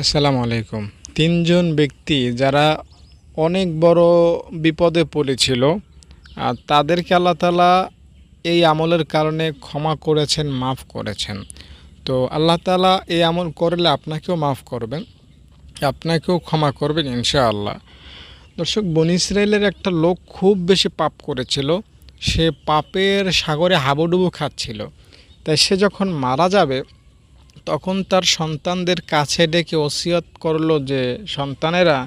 আসসালামু আলাইকুম। তিনজন ব্যক্তি যারা অনেক বড় বিপদে পড়েছিল, আর তাদেরকে আল্লাহ তালা এই আমলের কারণে ক্ষমা করেছেন, মাফ করেছেন। তো আল্লাহ তালা এই আমল করলে আপনাকেও মাফ করবেন, আপনাকেও ক্ষমা করবেন ইনশাআল্লাহ। দর্শক, বন ইসরায়েলের একটা লোক খুব বেশি পাপ করেছিল। সে পাপের সাগরে হাবুডুবু খাচ্ছিল। তাই সে যখন মারা যাবে তখন তার সন্তানদের কাছে ডেকে ওসিয়ত করল যে, সন্তানেরা,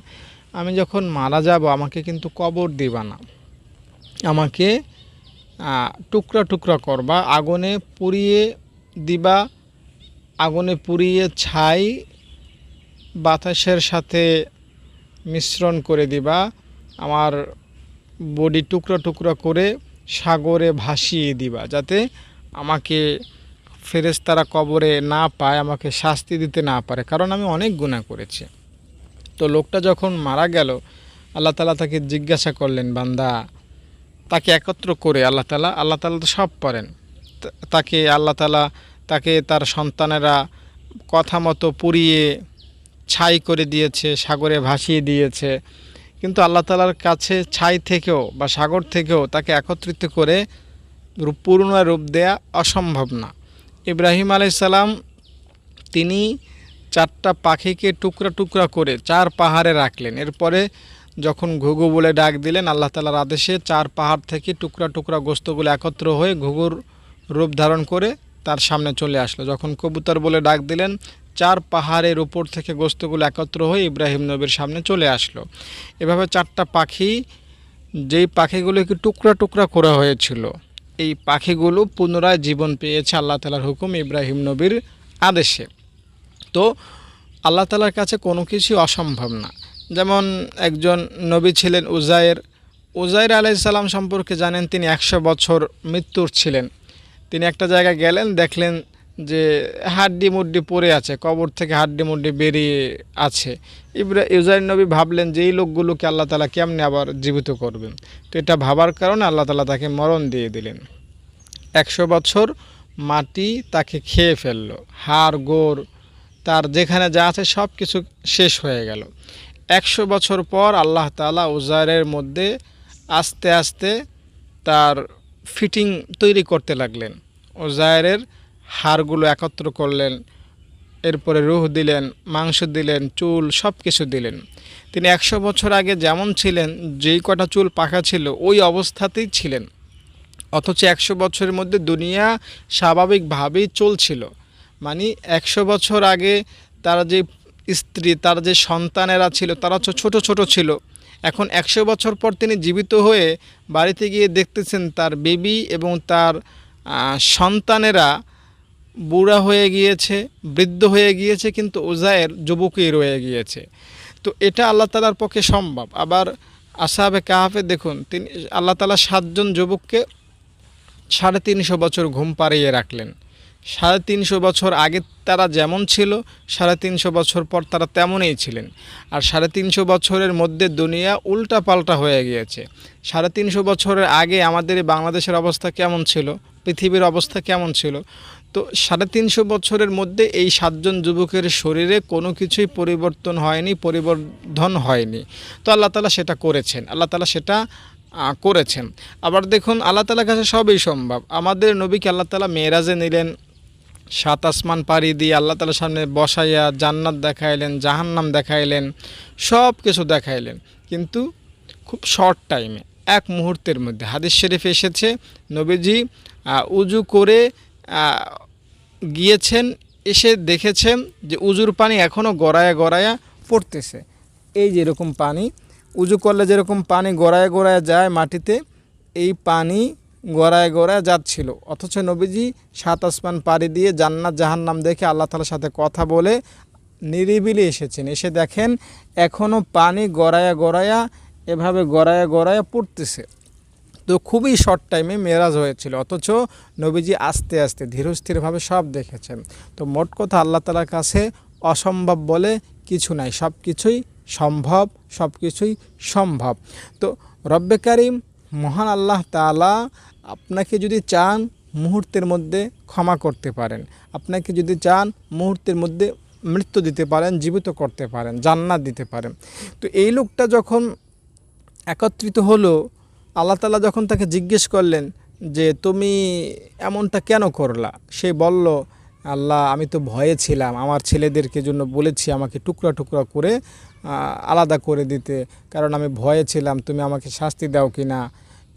আমি যখন মারা যাব, আমাকে কিন্তু কবর দিবা না। আমাকে টুকরা টুকরা করবা, আগুনে পুড়িয়ে দিবা, আগুনে পুড়িয়ে ছাই বাতাসের সাথে মিশ্রণ করে দিবা, আমার বডি টুকরা টুকরা করে সাগরে ভাসিয়ে দিবা, যাতে আমাকে ফেরেশতারা কবরে না পায়, আমাকে শাস্তি দিতে না পারে, কারণ আমি অনেক গুণা করেছি। তো লোকটা যখন মারা গেল, আল্লাহ তালা তাকে জিজ্ঞাসা করলেন, বান্দা, তাকে একত্র করে আল্লাহ তালা আল্লাহ তালা তো সব পারেন। তাকে আল্লাহ তালা তাকে তার সন্তানেরা কথা মতো পুড়িয়ে ছাই করে দিয়েছে, সাগরে ভাসিয়ে দিয়েছে। কিন্তু আল্লাহ তালার কাছে ছাই থেকেও বা সাগর থেকেও তাকে একত্রিত করে পূর্ণ রূপ দেয়া অসম্ভব না। ইব্রাহিম আলাইসাল্লাম তিনি চারটা পাখিকে টুকরা টুকরা করে চার পাহাড়ে রাখলেন। এরপরে যখন ঘুঘু বলে ডাক দিলেন, আল্লাহ তালার আদেশে চার পাহাড় থেকে টুকরা টুকরা গোস্তগুলো একত্র হয়ে ঘুঘুর রূপ ধারণ করে তার সামনে চলে আসলো। যখন কবুতর বলে ডাক দিলেন, চার পাহাড়ের উপর থেকে গোস্তগুলো একত্র হয়ে ইব্রাহিম নবীর সামনে চলে আসলো। এভাবে চারটা পাখি, যেই পাখিগুলোকে টুকরা টুকরা করা হয়েছিল এই পাখিগুলো পুনরায় জীবন পেয়েছে আল্লাহ তালার হুকুম, ইব্রাহিম নবীর আদেশে। তো আল্লাহ তালার কাছে কোনো কিছু অসম্ভব না। যেমন একজন নবী ছিলেন উজায়ের উজায়ের আলাইসাল্লাম সম্পর্কে জানেন তিনি একশো বছর মৃত্যুর ছিলেন। তিনি একটা জায়গায় গেলেন, দেখলেন যে হাড্ডি মুড্ডি পড়ে আছে, কবর থেকে হাড্ডি মুড্ডি বেরিয়ে আছে। ইব্রা ইউজাইর নবী ভাবলেন যে এই লোকগুলোকে আল্লাহ তালা কেমনে আবার জীবিত করবেন? তো এটা ভাবার কারণে আল্লাহ তালা তাকে মরণ দিয়ে দিলেন। একশো বছর মাটি তাকে খেয়ে ফেলল। হাড়, গোড়, তার যেখানে যা আছে সব কিছু শেষ হয়ে গেল। একশো বছর পর আল্লাহ তালা উজারের মধ্যে আস্তে আস্তে তার ফিটিং তৈরি করতে লাগলেন। ওজায়ের হাড়গুলো একত্র করলেন, এরপরে রুহ দিলেন, মাংস দিলেন, চুল সব কিছু দিলেন। তিনি একশো বছর আগে যেমন ছিলেন, যেই কটা চুল পাখা ছিল, ওই অবস্থাতেই ছিলেন। অথচ একশো বছরের মধ্যে দুনিয়া স্বাভাবিকভাবেই চলছিল মানে একশো বছর আগে তারা যে স্ত্রী, তার যে সন্তানেরা ছিল, তারা ছোট ছোট ছিল। এখন একশো বছর পর তিনি জীবিত হয়ে বাড়িতে গিয়ে দেখতেছেন তার বেবি এবং তার সন্তানেরা বুড়া হয়ে গিয়েছে, বৃদ্ধ হয়ে গিয়েছে, কিন্তু ওজায়ের যুবকই রয়ে গিয়েছে। তো এটা আল্লাহ তালার পক্ষে সম্ভব। আবার আসাবে কাহাফে দেখুন, তিনি আল্লাহ তালা সাতজন যুবককে সাড়ে তিনশো বছর ঘুম পাড়িয়ে রাখলেন। সাড়ে তিনশো বছর আগে তারা যেমন ছিল, সাড়ে তিনশো বছর পর তারা তেমনই ছিলেন। আর সাড়ে তিনশো বছরের মধ্যে দুনিয়া উল্টা পাল্টা হয়ে গিয়েছে। সাড়ে তিনশো বছরের আগে আমাদের বাংলাদেশের অবস্থা কেমন ছিল? পৃথিবীর অবস্থা কেমন ছিল? তো সাড়ে তিনশো বছরের মধ্যে এই সাতজন যুবকের শরীরে কোনো কিছুই পরিবর্তন হয়নি, পরিবর্ধন হয়নি। তো আল্লাহ তালা সেটা করেছেন, আল্লাহ তালা সেটা করেছেন। আবার দেখুন, আল্লাহ তালার কাছে সবই সম্ভব। আমাদের নবীকে আল্লাহ তালা মেয়েরাজে নিলেন, সাত আসমান পাড়ি দিয়ে আল্লাহ তালার সামনে বসাইয়া জান্নাত দেখাইলেন, জাহান্নাম দেখাইলেন, সব কিছু দেখাইলেন। কিন্তু খুব শর্ট টাইমে এক মুহূর্তের মধ্যে হাদিস শরীফ এসেছে, নবীজি উজু করে গিয়েছেন, এসে দেখেছেন যে উজুর পানি এখনও গড়ায়া গড়ায়া পড়তেছে। এই যেরকম পানি, উজু করলে যেরকম পানি গড়ায় গড়ায় যায় মাটিতে, এই পানি গড়ায় গড়ায় যাচ্ছিল। অথচ নবীজি সাত আসমান পাড়ি দিয়ে জান্নাত জাহান্নাম দেখে আল্লাহ তালার সাথে কথা বলে নিরিবিলি এসেছেন। এসে দেখেন এখনও পানি গড়ায়া গড়ায়া, এভাবে গড়ায়া গড়ায়া পড়তেছে। তো খুবই শর্ট টাইমে মেরাজ হয়েছিল। অথচ নবীজি আস্তে আস্তে ধীরস্থিরভাবে সব দেখেছেন। তো মোট কথা আল্লাহ তালার কাছে অসম্ভব বলে কিছু নাই। সব কিছুই সম্ভব, সব কিছুই সম্ভব। তো রব্বে কারিম, মহান আল্লাহ তালা আপনাকে যদি চান মুহূর্তের মধ্যে ক্ষমা করতে পারেন। আপনাকে যদি চান মুহূর্তের মধ্যে মৃত্যু দিতে পারেন, জীবিত করতে পারেন, জান্নাত দিতে পারেন। তো এই লোকটা যখন একত্রিত হলো আল্লাহ তালা যখন তাকে জিজ্ঞেস করলেন যে, তুমি এমনটা কেন করলা? সে বলল, আল্লাহ, আমি তো ভয়ে ছিলাম। আমার ছেলেদেরকে জন্য বলেছি আমাকে টুকরা টুকরা করে আলাদা করে দিতে। কারণ আমি ভয়ে ছিলাম, তুমি আমাকে শাস্তি দাও কি না?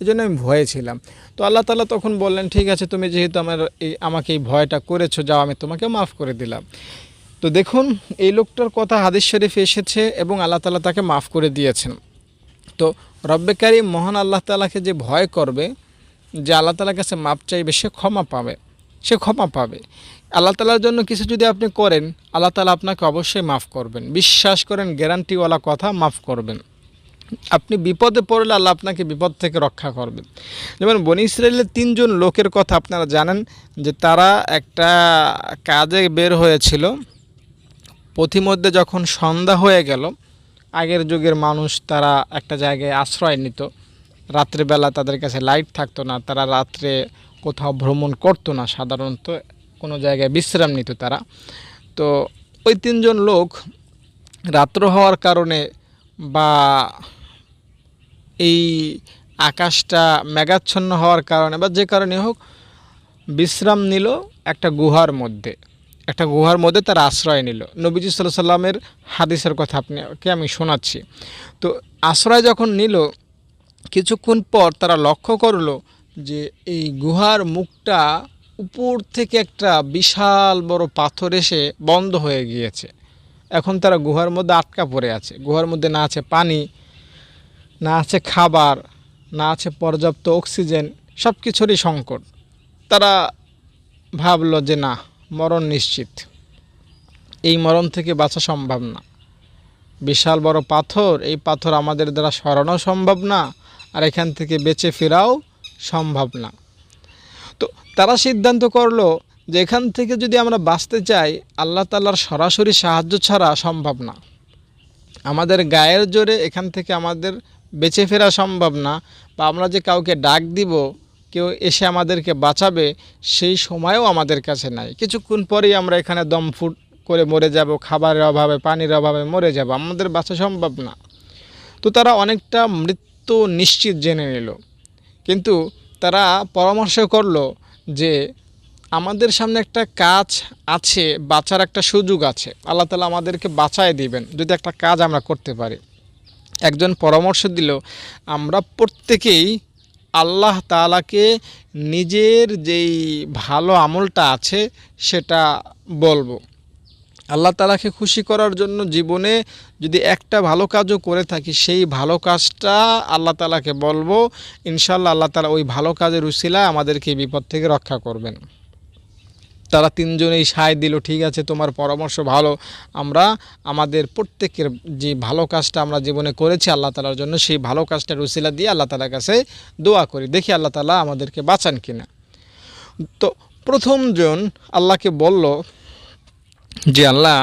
জন্য আমি ভয়ে ছিলাম। তো আল্লাহ তালা তখন বললেন, ঠিক আছে, তুমি যেহেতু আমার এই, আমাকে এই ভয়টা করেছ, যাও, আমি তোমাকে মাফ করে দিলাম। তো দেখুন, এই লোকটার কথা হাদিস শরীফ এসেছে এবং আল্লাহ তালা তাকে মাফ করে দিয়েছেন। তো রব্বেকারী মহান আল্লাহ তালাকে যে ভয় করবে, যে আল্লাহ তালার কাছে মাপ চাইবে, সে ক্ষমা পাবে, সে ক্ষমা পাবে। আল্লাহ তালার জন্য কিছু যদি আপনি করেন, আল্লাহ তালা আপনাকে অবশ্যই মাফ করবেন। বিশ্বাস করেন, গ্যারান্টিওয়ালা কথা, মাফ করবেন। আপনি বিপদে পড়লে আল্লাহ আপনাকে বিপদ থেকে রক্ষা করবেন যেমন বনি ইসরায়েলের তিনজন লোকের কথা আপনারা জানেন, যে তারা একটা কাজে বের হয়েছিল। পথিমধ্যে যখন সন্ধ্যা হয়ে গেল আগের যুগের মানুষ তারা একটা জায়গায় আশ্রয় নিত। রাত্রেবেলা তাদের কাছে লাইট থাকতো না, তারা রাত্রে কোথাও ভ্রমণ করতো না সাধারণত, কোনো জায়গায় বিশ্রাম নিত তারা। তো ওই তিনজন লোক রাত্র হওয়ার কারণে বা এই আকাশটা মেঘাচ্ছন্ন হওয়ার কারণে বা যে কারণে হোক, বিশ্রাম নিল একটা গুহার মধ্যে। একটা গুহার মধ্যে তারা আশ্রয় নিল। নবীজি সাল্লাহ সাল্লামের হাদিসের কথা আপনাকে আমি শোনাচ্ছি। তো আশ্রয় যখন নিল, কিছুক্ষণ পর তারা লক্ষ্য করল যে এই গুহার মুখটা উপর থেকে একটা বিশাল বড় পাথর এসে বন্ধ হয়ে গিয়েছে। এখন তারা গুহার মধ্যে আটকা পড়ে আছে। গুহার মধ্যে না আছে পানি, না আছে খাবার, না আছে পর্যাপ্ত অক্সিজেন সব কিছুরই সংকট। তারা ভাবলো যে না মরণ নিশ্চিত। এই মরণ থেকে বাঁচা সম্ভব না। বিশাল বড় পাথর, এই পাথর আমাদের দ্বারা সরানো সম্ভব না, আর এখান থেকে বেঁচে ফেরাও সম্ভব না। তো তারা সিদ্ধান্ত করল যে এখান থেকে যদি আমরা বাঁচতে চাই, আল্লাহ তাল্লার সরাসরি সাহায্য ছাড়া সম্ভব না। আমাদের গায়ের জোরে এখান থেকে আমাদের বেঁচে ফেরা সম্ভব না, বা আমরা যে কাউকে ডাক দিব কেউ এসে আমাদেরকে বাঁচাবে, সেই সময়ও আমাদের কাছে নাই। কিছুক্ষণ পরেই আমরা এখানে দম ফুট করে মরে যাব, খাবারের অভাবে, পানির অভাবে মরে যাব। আমাদের বাঁচা সম্ভব না। তো তারা অনেকটা মৃত্যু নিশ্চিত জেনে নিল। কিন্তু তারা পরামর্শ করল যে আমাদের সামনে একটা কাজ আছে, বাঁচার একটা সুযোগ আছে। আল্লাহ তালা আমাদেরকে বাঁচায় দিবেন, যদি একটা কাজ আমরা করতে পারি। একজন পরামর্শ দিল, আমরা প্রত্যেকেই আল্লাহ তালাকে নিজের যেই ভালো আমলটা আছে সেটা বলব। আল্লাহ তালাকে খুশি করার জন্য জীবনে যদি একটা ভালো কাজও করে থাকি, সেই ভালো কাজটা আল্লাহ তালাকে বলব। ইনশাল্লাহ আল্লাহ তালা ওই ভালো কাজের উশিলা আমাদেরকে বিপদ থেকে রক্ষা করবেন। তারা তিনজনেই সায় দিল, ঠিক আছে, তোমার পরামর্শ ভালো। আমরা, আমাদের প্রত্যেকের যে ভালো কাজটা আমরা জীবনে করেছি আল্লাহ তালার জন্য, সেই ভালো কাজটা উসিলা দিয়ে আল্লাহ তালার কাছে দোয়া করি। দেখি আল্লাহ তালা আমাদেরকে বাঁচান কিনা। তো প্রথমজন আল্লাহকে বলল যে, আল্লাহ,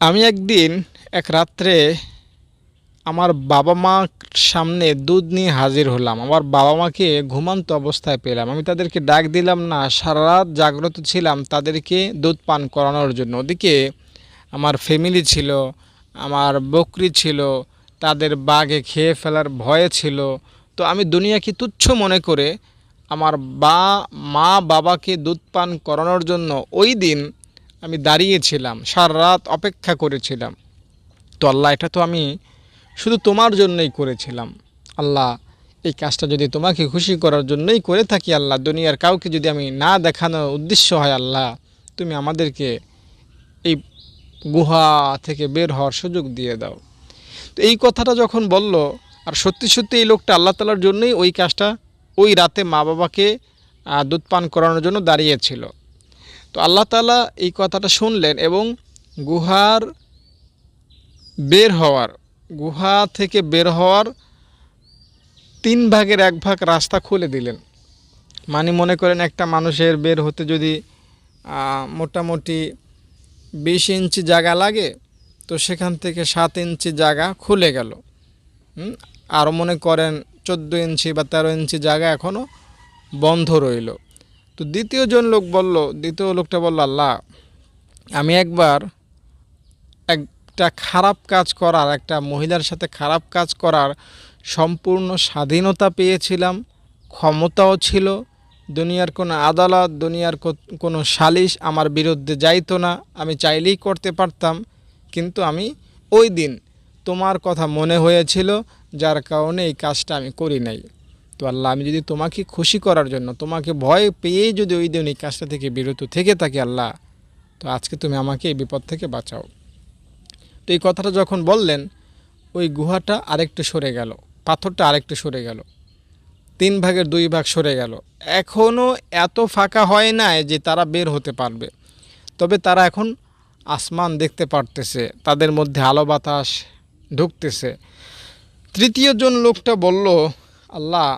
আমি একদিন, এক রাত্রে আমার বাবা মার সামনে দুধ নিয়ে হাজির হলাম। আমার বাবা মাকে ঘুমান্ত অবস্থায় পেলাম। আমি তাদেরকে ডাক দিলাম না সারা রাত জাগ্রত ছিলাম তাদেরকে দুধ পান করানোর জন্য। ওদিকে আমার ফ্যামিলি ছিল, আমার বকরি ছিল, তাদের বাঘে খেয়ে ফেলার ভয়ে ছিল। তো আমি দুনিয়াকে তুচ্ছ মনে করে আমার বা, মা বাবাকে দুধ পান করানোর জন্য ওই দিন আমি দাঁড়িয়েছিলাম সারা রাত অপেক্ষা করেছিলাম। তো আল্লাহ, এটা তো আমি শুধু তোমার জন্যই করেছিলাম। আল্লাহ, এই কাজটা যদি তোমাকে খুশি করার জন্যই করে থাকি, আল্লাহ, দুনিয়ার কাউকে যদি আমি না দেখানোর উদ্দেশ্য হয়, আল্লাহ, তুমি আমাদেরকে এই গুহা থেকে বের হওয়ার সুযোগ দিয়ে দাও। তো এই কথাটা যখন বলল, আর সত্যি সত্যি এই লোকটা আল্লাহ তালার জন্যই ওই কাজটা ওই রাতে মা বাবাকে দুধ পান করানোর জন্য দাঁড়িয়েছিল। তো আল্লাহ তালা এই কথাটা শুনলেন এবং গুহার বের হওয়ার গুহা থেকে বের হওয়ার তিন ভাগের এক ভাগ রাস্তা খুলে দিলেন। মানে মনে করেন একটা মানুষের বের হতে যদি মোটামুটি বিশ ইঞ্চি জায়গা লাগে, তো সেখান থেকে সাত ইঞ্চি জায়গা খুলে গেল? আরও মনে করেন চোদ্দ ইঞ্চি বা তেরো ইঞ্চি জায়গা এখনও বন্ধ রইল। তো দ্বিতীয় জন লোক বলল, দ্বিতীয় লোকটা বলল, আল্লাহ, আমি একবার একটা খারাপ কাজ করার, একটা মহিলার সাথে খারাপ কাজ করার সম্পূর্ণ স্বাধীনতা পেয়েছিলাম, ক্ষমতাও ছিল, দুনিয়ার কোনো আদালত, দুনিয়ার কোনো সালিশ আমার বিরুদ্ধে যাইতো না, আমি চাইলেই করতে পারতাম, কিন্তু আমি ওই দিন তোমার কথা মনে হয়েছিল, যার কারণে এই কাজটা আমি করি নাই। তো আল্লাহ, আমি যদি তোমাকে খুশি করার জন্য, তোমাকে ভয় পেয়েই যদি ওই দিন এই কাজটা থেকে বিরত থেকে থাকি আল্লাহ, তো আজকে তুমি আমাকে এই বিপদ থেকে বাঁচাও। তো এই কথাটা যখন বললেন, ওই গুহাটা আরেকটু সরে গেল, পাথরটা আরেকটু সরে গেল, তিন ভাগের দুই ভাগ সরে গেল। এখনও এত ফাঁকা হয় নাই যে তারা বের হতে পারবে। তবে তারা এখন আসমান দেখতে পারতেছে, তাদের মধ্যে আলো বাতাস ঢুকতেছে। তৃতীয় জন লোকটা বলল, আল্লাহ,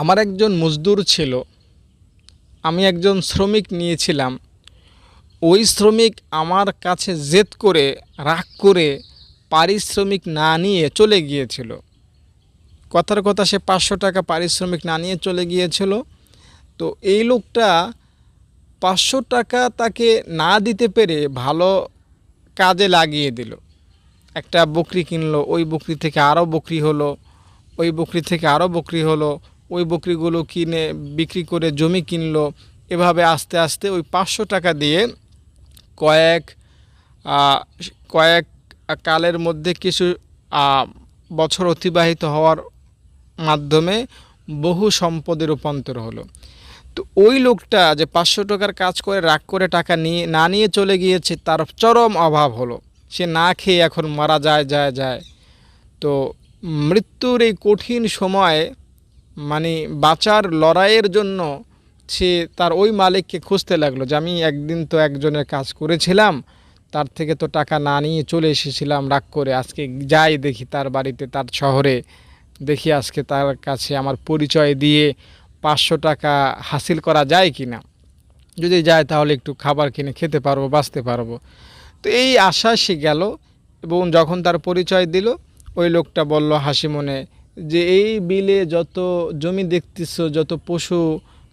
আমার একজন মজদুর ছিল। আমি একজন শ্রমিক নিয়েছিলাম। ওই শ্রমিক আমার কাছে জেদ করে, রাগ করে পারিশ্রমিক না নিয়ে চলে গিয়েছিল। কথার কথা সে পাঁচশো টাকা পারিশ্রমিক না নিয়ে চলে গিয়েছিল। তো এই লোকটা পাঁচশো টাকা তাকে না দিতে পেরে ভালো কাজে লাগিয়ে দিল। একটা বকরি কিনলো, ওই বকরি থেকে আরও বকরি হলো, ওই বকরি থেকে আরও বকরি হলো, ওই বকরিগুলো কিনে বিক্রি করে জমি কিনলো। এভাবে আস্তে আস্তে ওই পাঁচশো টাকা দিয়ে কয়েক কয়েক কালের মধ্যে কিছু বছর অতিবাহিত হওয়ার মাধ্যমে বহু সম্পদে রূপান্তর হলো। তো ওই লোকটা যে পাঁচশো টাকার কাজ করে, রাগ করে টাকা নিয়ে, না নিয়ে চলে গিয়েছে, তার চরম অভাব হলো। সে না খেয়ে এখন মারা যায় যায় যায়। তো মৃত্যুর এই কঠিন সময়ে মানে বাঁচার লড়াইয়ের জন্য সে তার ওই মালিককে খুঁজতে লাগল যে, আমি একদিন তো একজনের কাজ করেছিলাম, তার থেকে তো টাকা না নিয়ে চলে এসেছিলাম, রাগ করে। আজকে যাই দেখি তার বাড়িতে, তার শহরে। দেখি আজকে তার কাছে আমার পরিচয় দিয়ে পাঁচশো টাকা হাসিল করা যায় কি না যদি যায় তাহলে একটু খাবার কিনে খেতে পারব, বাঁচতে পারব। তো এই আশা সে গেল এবং যখন তার পরিচয় দিল, ওই লোকটা বলল হাসি মনে যে, এই বিলে যত জমি দেখতেছো, যত পশু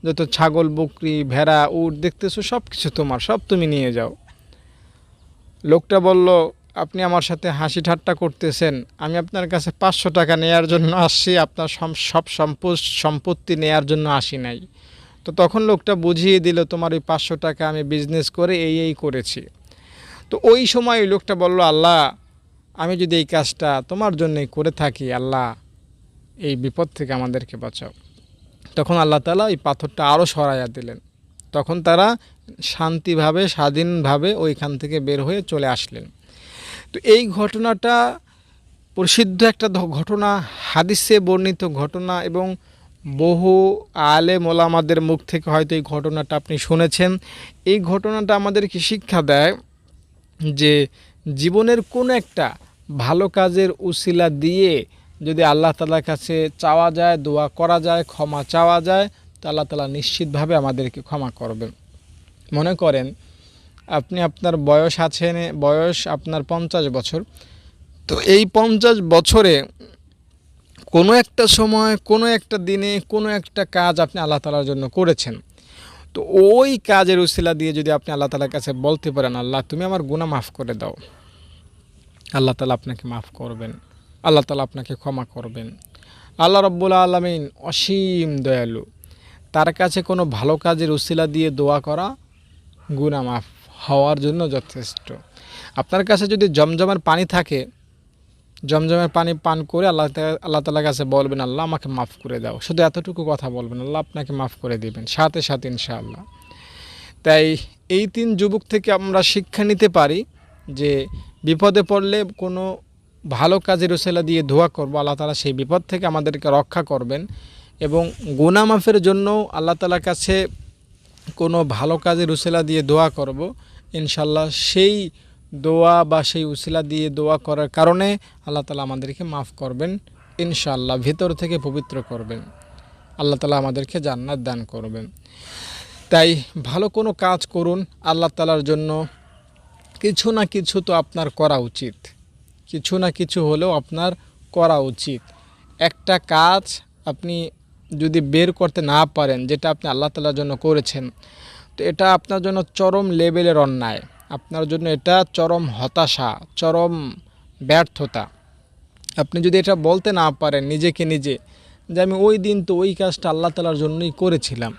যত ছাগল, বকরি, ভেড়া, উট দেখতেছো সব কিছু তোমার, সব তুমি নিয়ে যাও। লোকটা বলল, আপনি আমার সাথে হাসি ঠাট্টা করতেছেন। আমি আপনার কাছে পাঁচশো টাকা নেয়ার জন্য আসছি, আপনার সব সম্পত্তি নেয়ার জন্য আসি নাই। তো তখন লোকটা বুঝিয়ে দিল, তোমার ওই পাঁচশো টাকা আমি বিজনেস করে এই এই করেছি। তো ওই সময় লোকটা বলল, আল্লাহ, আমি যদি এই কাজটা তোমার জন্যই করে থাকি, আল্লাহ, এই বিপদ থেকে আমাদেরকে বাঁচাও। তখন আল্লাহ তালা ওই পাথরটা আরও সরাইয়া দিলেন। তখন তারা শান্তিভাবে, স্বাধীনভাবে ওইখান থেকে বের হয়ে চলে আসলেন। তো এই ঘটনাটা প্রসিদ্ধ একটা ঘটনা, হাদিসে বর্ণিত ঘটনা এবং বহু আলে মোলামাদের মুখ থেকে হয়তো এই ঘটনাটা আপনি শুনেছেন। এই ঘটনাটা আমাদেরকে শিক্ষা দেয় যে জীবনের কোনো একটা ভালো কাজের উসিলা দিয়ে যদি আল্লাহ তালার কাছে চাওয়া যায়, দোয়া করা যায়, ক্ষমা চাওয়া যায়, তো আল্লাহ তালা নিশ্চিতভাবে আমাদেরকে ক্ষমা করবেন। মনে করেন, আপনি আপনার বয়স আছে বয়স আপনার পঞ্চাশ বছর। তো এই পঞ্চাশ বছরে কোনো একটা সময়, কোনো একটা দিনে, কোনো একটা কাজ আপনি আল্লাহ তালার জন্য করেছেন। তো ওই কাজের উসিলা দিয়ে যদি আপনি আল্লাহ তালার কাছে বলতে পারেন, আল্লাহ, তুমি আমার গুণা মাফ করে দাও। আল্লাহ তালা আপনাকে মাফ করবেন। আল্লাহ তালা আপনাকে ক্ষমা করবেন। আল্লাহ রব্বুল আলমিন অসীম দয়ালু। তার কাছে কোনো ভালো কাজের উসিলা দিয়ে দোয়া করা গুনাহ মাফ হওয়ার জন্য যথেষ্ট। আপনার কাছে যদি জমজমের পানি থাকে, জমজমের পানি পান করে আল্লাহ আল্লাহ তালার কাছে বলবেন, আল্লাহ, আমাকে মাফ করে দাও। শুধু এতটুকু কথা বলবেন, আল্লাহ, আপনাকে মাফ করে দিবেন। সাথে সাথে ইনশাআল্লাহ। তাই এই তিন যুবক থেকে আমরা শিক্ষা নিতে পারি যে বিপদে পড়লে কোনো ভালো কাজের উসেলা দিয়ে ধোয়া করব, আল্লাহ তালা সেই বিপদ থেকে আমাদেরকে রক্ষা করবেন। এবং গুনাহ মাফের জন্য আল্লাহ তালার কাছে কোনো ভালো কাজের উসিলা দিয়ে দোয়া করব। ইনশাল্লাহ সেই দোয়া বা সেই উসিলা দিয়ে দোয়া করার কারণে আল্লাহ তালা আমাদেরকে মাফ করবেন ইনশাল্লাহ ভিতর থেকে পবিত্র করবেন। আল্লাহ তালা আমাদেরকে জান্নাত দান করবেন। তাই ভালো কোনো কাজ করুন, আল্লাহ তালার জন্য কিছু না কিছু তো আপনার করা উচিত। কিছু না কিছু হলেও আপনার করা উচিত। একটা কাজ আপনি যদি বের করতে না পারেন, যেটা আপনি আল্লাহ তালার জন্য করেছেন, তো এটা আপনার জন্য চরম লেভেলের অন্যায়। আপনার জন্য এটা চরম হতাশা, চরম ব্যর্থতা। আপনি যদি এটা বলতে না পারেন নিজেকে নিজে, যে আমি ওই দিন তো ওই কাজটা আল্লাহ তালার জন্যই করেছিলাম।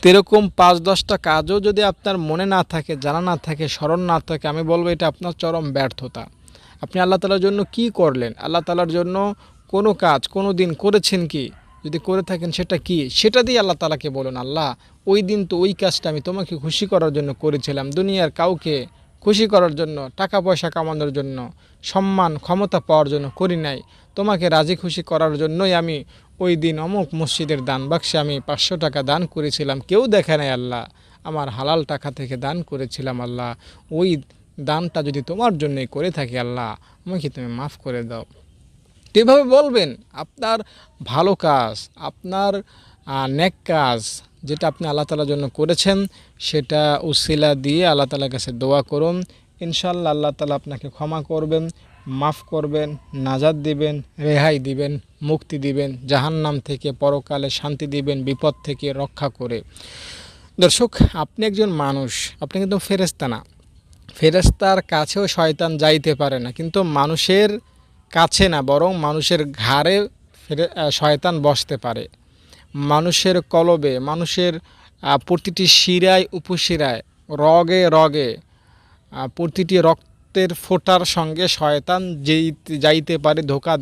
তো এরকম পাঁচ, দশটা কাজও যদি আপনার মনে না থাকে, জানা না থাকে, স্মরণ না থাকে, আমি বলব এটা আপনার চরম ব্যর্থতা। আপনি আল্লাহ তালার জন্য কি করলেন? আল্লাহ তালার জন্য কোনো কাজ, কোনো দিন করেছেন কি? যদি করে থাকেন সেটা কি? সেটা দিয়ে আল্লাহ তালাকে বলুন, আল্লাহ, ওই দিন তো ওই কাজটা আমি তোমাকে খুশি করার জন্য করেছিলাম। দুনিয়ার কাউকে খুশি করার জন্য টাকা পয়সা কামানোর জন্য, সম্মান, ক্ষমতা পাওয়ার জন্য করি নাই। তোমাকে রাজি খুশি করার জন্যই আমি ওই দিন অমুক মসজিদের দান বাক্সে আমি পাঁচশো টাকা দান করেছিলাম। কেউ দেখে নাই আল্লাহ, আমার হালাল টাকা থেকে দান করেছিলাম আল্লাহ। ওই দানটা যদি তোমার জন্যই করে থাকি আল্লাহ, আমাকে তুমি মাফ করে দাও। এভাবে বলবেন, আপনার ভালো কাজ, আপনার নেক কাজ যেটা আপনি আল্লাহ তালার জন্য করেছেন, সেটা উসিলা দিয়ে আল্লাহ তালার কাছে দোয়া করুন। ইনশাল্লাহ আল্লাহ তালা আপনাকে ক্ষমা করবেন, মাফ করবেন নাজাদ দিবেন, রেহাই দিবেন, মুক্তি দিবেন, জাহান্নাম থেকে পরকালে শান্তি দিবেন, বিপদ থেকে রক্ষা করে। দর্শক, আপনি একজন মানুষ, আপনি কিন্তু ফেরেস্তা না। ফেরেস্তার কাছেও শয়তান যাইতে পারে না। কিন্তু মানুষের কাছে না, বরং মানুষের ঘাড়ে শয়তান বসতে পারে। মানুষের কলবে, মানুষের প্রতিটি শিরায় উপশিরায়, রগে রগে প্রতিটি রক্তের ফোঁটার সঙ্গে শয়তান যাইতে পারে, ধোকা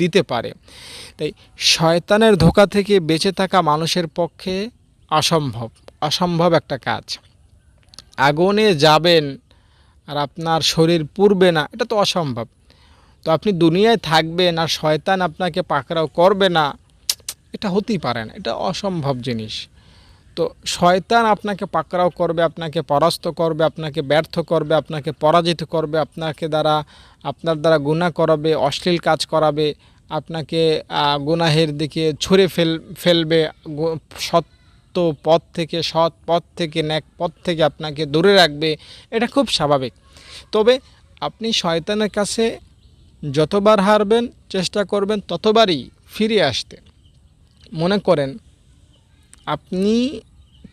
দিতে পারে। তাই শয়তানের ধোকা থেকে বেঁচে থাকা মানুষের পক্ষে অসম্ভব অসম্ভব একটা কাজ। আগুনে যাবেন আর আপনার শরীর পুড়বে না, এটা তো অসম্ভব। তো আপনি দুনিয়ায় থাকবেন আর শয়তান আপনাকে পাকড়াও করবে না, এটা হতেই পারে না, এটা অসম্ভব জিনিস। তো শয়তান আপনাকে পাকড়াও করবে, আপনাকে পরাস্ত করবে, আপনাকে ব্যর্থ করবে, আপনাকে পরাজিত করবে, আপনাকে দ্বারা, আপনার দ্বারা গুনাহ করাবে, অশ্লীল কাজ করাবে, আপনাকে গুনাহের দিকে ছুঁড়ে ফেল, ফেলবে, গু- সত্য পথ থেকে সৎ পথ থেকে ন্যাক পথ থেকে আপনাকে দূরে রাখবে, এটা খুব স্বাভাবিক। তবে আপনি শয়তানের কাছে যতবার হারবেন, চেষ্টা করবেন ততবারই ফিরে আসতে। মনে করেন, আপনি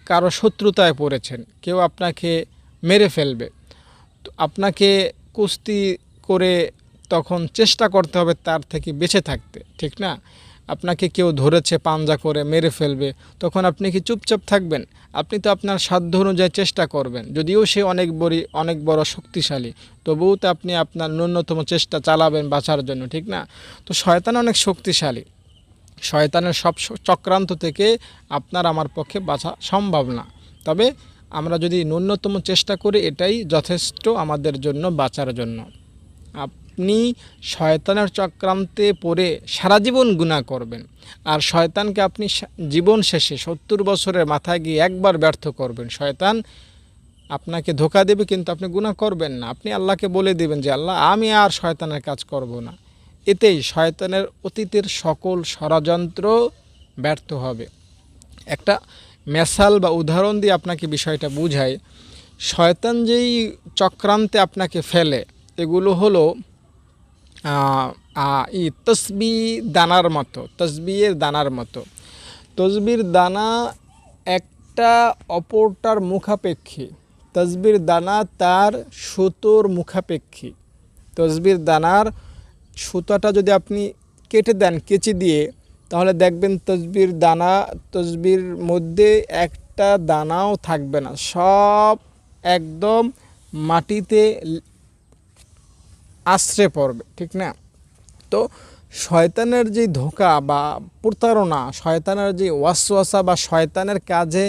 কারও শত্রুতায় পড়েছেন, কেউ আপনাকে মেরে ফেলবে আপনাকে কুস্তি করে তখন চেষ্টা করতে হবে তার থেকে বেঁচে থাকতে, ঠিক না? আপনাকে কেউ ধরেছে, পাঞ্জা করে, মেরে ফেলবে, তখন আপনি কি চুপচাপ থাকবেন? আপনি তো আপনার সাধ্য অনুযায়ী চেষ্টা করবেন। যদিও সে অনেক বড় অনেক বড় শক্তিশালী, তবুও তো আপনি আপনার ন্যূনতম চেষ্টা চালাবেন বাঁচার জন্য, ঠিক না? তো শয়তান অনেক শক্তিশালী। শয়তানের সব চক্রান্ত থেকে আপনার আমার পক্ষে বাঁচা সম্ভব না। তবে আমরা যদি ন্যূনতম চেষ্টা করি, এটাই যথেষ্ট আমাদের জন্য বাঁচার জন্য। আপনি শয়তানের চক্রান্তে পড়ে সারা জীবন গুণা করবেন। আর শয়তানকে আপনি জীবন শেষে সত্তর বছরের মাথায় গিয়ে একবার ব্যর্থ করবেন। শয়তান আপনাকে ধোকা দেবে কিন্তু আপনি গুনাহ করবেন না। আপনি আল্লাহকে বলে দেবেন যে, আল্লাহ, আমি আর শয়তানের কাজ করব না। এতেই শয়তানের অতীতের সকল ষড়যন্ত্র ব্যর্থ হবে। একটা মেসাল বা উদাহরণ দিয়ে আপনাকে বিষয়টা বুঝাই। শয়তান যেই চক্রান্তে আপনাকে ফেলে, এগুলো হলো ই, তসবি দানার মতো, তসবির দানার মতো। তসবির দানা একটা অপরটার মুখাপেক্ষী। তসবির দানা তার সুতোর মুখাপেক্ষী। তসবির দানার সুতাটা যদি আপনি কেটে দেন, কেচি দিয়ে, তাহলে দেখবেন তসবির দানা, তসবির মধ্যে একটা দানাও থাকবে না। সব একদম মাটিতে আশ্রে পড়বে, ঠিক না? তো শয়তানের যে ধোকা বা প্রতারণা, শয়তানের যে ওয়াসওয়াসা বা শয়তানের কাজে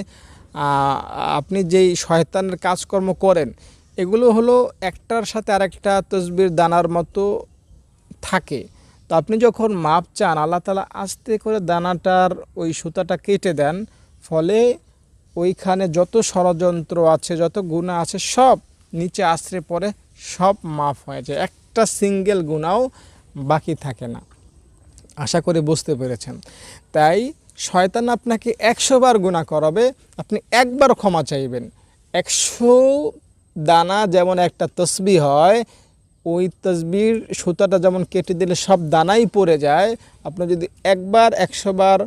আপনি যেই শয়তানের কাজকর্ম করেন, এগুলো হলো একটার সাথে আরেকটা তসবির দানার মতো থাকে। তো আপনি যখন মাপ চান, আল্লাহ তালা আস্তে করে দানাটার ওই সুতাটা কেটে দেন, ফলে ওইখানে যত ষড়যন্ত্র আছে, যত গুণা আছে, সব নিচে আশ্রে পড়ে, সব মাফ হয়ে যায়। একটা সিঙ্গেল গুণাও বাকি থাকে না। আশা করি বুঝতে পেরেছেন। তাই শয়তান আপনাকে একশো বার গুণা করাবে, আপনি একবার ক্ষমা চাইবেন। একশো দানা যেমন একটা তসবি হয়, ওই তসবির সুতাটা যেমন কেটে দিলে সব দানাই পড়ে যায়, আপনি যদি একবার একশো বার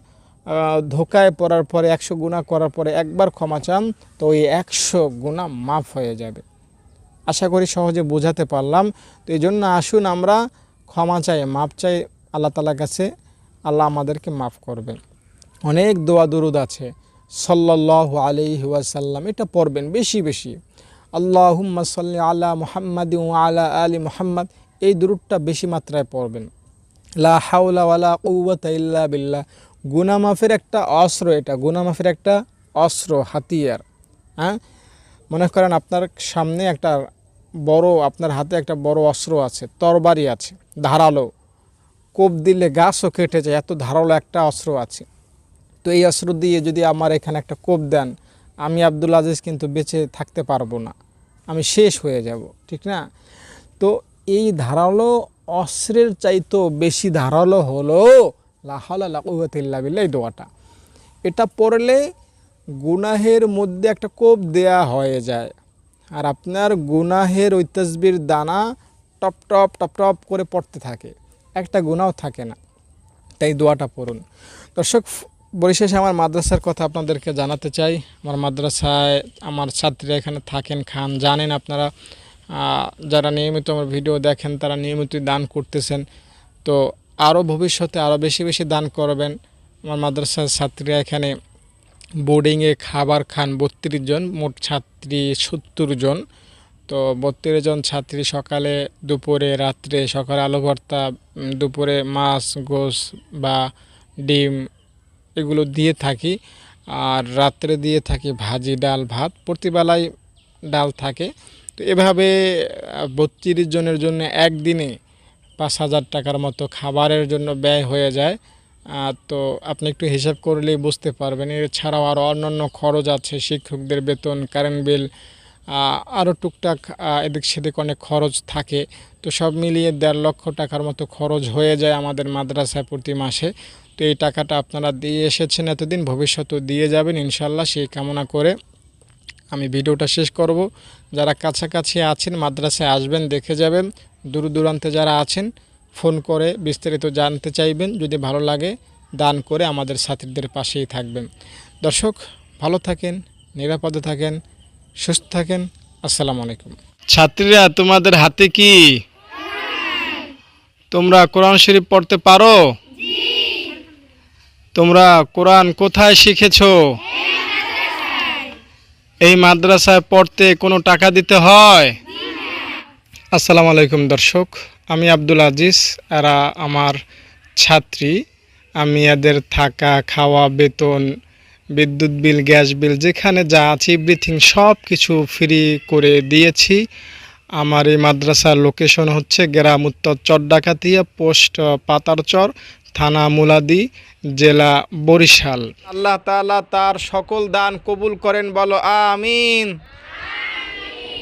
ধোকায় পড়ার পরে, একশো গুণা করার পরে একবার ক্ষমা চান, তো ওই একশো গুণা মাফ হয়ে যাবে। আশা করি সহজে বোঝাতে পারলাম। তো এই জন্য আসুন আমরা ক্ষমা চাই মাপ চাই আল্লাহ তালার কাছে। আল্লাহ আমাদেরকে মাফ করবেন। অনেক দোয়া দুরুদ আছে। সাল্লাহ আলাইহি ওয়াসাল্লাম, এটা পড়বেন বেশি বেশি। আল্লাহুম্মা সাল্লি আলা মুহাম্মাদ আলা আলী মুহাম্মদ, এই দুরুদটা বেশি মাত্রায় পড়বেন। লা গুনামাফের একটা অস্ত্র এটা গুনামাফের একটা অস্ত্র, হাতিয়ার। হ্যাঁ? মনে করেন আপনার সামনে একটা বড়, আপনার হাতে একটা বড় অস্ত্র আছে, তরবারি আছে, ধারালো। কোপ দিলে গাছও কেটে যায়, এত ধারালো একটা অস্ত্র আছে। তো এই অস্ত্র দিয়ে যদি আমার এখানে একটা কোপ দেন, আমি আব্দুল আজিজ কিন্তু বেঁচে থাকতে পারব না। আমি শেষ হয়ে যাব, ঠিক না? তো এই ধারালো অস্ত্রের চাইতো বেশি ধারালো হলো লাহাল্লা এই দোয়াটা। এটা পড়লে গুনাহের মধ্যে একটা কোপ দেয়া হয়ে যায়। আর আপনার গুনাহের ওই তসবির দানা টপ টপ টপ টপ করে পড়তে থাকে। একটা গুণাও থাকে না। তাই দোয়াটা পড়ুন। দর্শক, পরিশেষে আমার মাদ্রাসার কথা আপনাদেরকে জানাতে চাই। আমার মাদ্রাসায় আমার ছাত্রীরা এখানে থাকেন, খান, জানেন আপনারা। যারা নিয়মিত আমার ভিডিও দেখেন, তারা নিয়মিতই দান করতেছেন। তো আরও ভবিষ্যতে আরও বেশি বেশি দান করবেন। আমার মাদ্রাসার ছাত্রীরা এখানে বোর্ডিংয়ে খাবার খান বত্রিশ জন, মোট ছাত্রী সত্তর জন। তো বত্রিশ জন ছাত্রী সকালে, দুপুরে, রাত্রে সকালে আলু ভর্তা দুপুরে মাছ গোস বা ডিম এগুলো দিয়ে থাকি। আর রাত্রে দিয়ে থাকি ভাজি, ডাল, ভাত। প্রতিবেলায় ডাল থাকে। তো এভাবে বত্রিশ জনের জন্য একদিনে পাঁচ হাজার টাকার মতো খাবারের জন্য ব্যয় হয়ে যায়। তো আপনি একটু হিসাব করলেই বুঝতে পারবেন। এছাড়াও আরও অন্যান্য খরচ আছে, শিক্ষকদের বেতন কারেন্ট বিল আরও টুকটাক এদিক সেদিক অনেক খরচ থাকে। তো সব মিলিয়ে দেড় লক্ষ টাকার মতো খরচ হয়ে যায় আমাদের মাদ্রাসায় প্রতি মাসে। তো এই টাকাটা আপনারা দিয়ে এসেছেন এতদিন, ভবিষ্যতেও দিয়ে যাবেন ইনশাল্লাহ সেই কামনা করে আমি ভিডিওটা শেষ করব। যারা কাছাকাছি আছেন, মাদ্রাসায় আসবেন, দেখে যাবেন। দূর দূরান্তে যারা আছেন ফোন করে বিস্তারিত জানতে চাইবেন, যদি ভালো লাগে দান করে আমাদের ছাত্রীদের পাশেই থাকবেন। দর্শক, ভালো থাকেন, নিরাপদে থাকেন, সুস্থ থাকেন। আসসালামু আলাইকুম। ছাত্রীরা, তোমাদের হাতে কি? তোমরা কোরআন শরীফ পড়তে পারো? তোমরা কোরআন কোথায় শিখেছো? এই মাদ্রাসায় পড়তে কোনো টাকা দিতে হয়? আসসালামু আলাইকুম দর্শক। আমি আব্দুল আজিজ, এরা আমার ছাত্রী। আমি এদের থাকা, খাওয়া, বেতন, বিদ্যুৎ বিল, গ্যাস বিল, যেখানে যা আছে এভরিথিং সব কিছু ফ্রি করে দিয়েছি। আমার এই মাদ্রাসার লোকেশন হচ্ছে গ্রাম উত্তর চরডাকাতিয়া, পোস্ট পাতারচর থানা মুলাদি, জেলা বরিশাল। আল্লাহ তালা তার সকল দান কবুল করেন, বলো আমিন।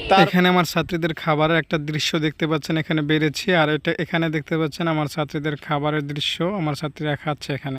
এখানে আমার ছাত্রীদের খাবারের একটা দৃশ্য দেখতে পাচ্ছেন, এখানে বেড়েছি। আর এটা এখানে দেখতে পাচ্ছেন আমার ছাত্রীদের খাবারের দৃশ্য। আমার ছাত্রীরা খাচ্ছে এখানে।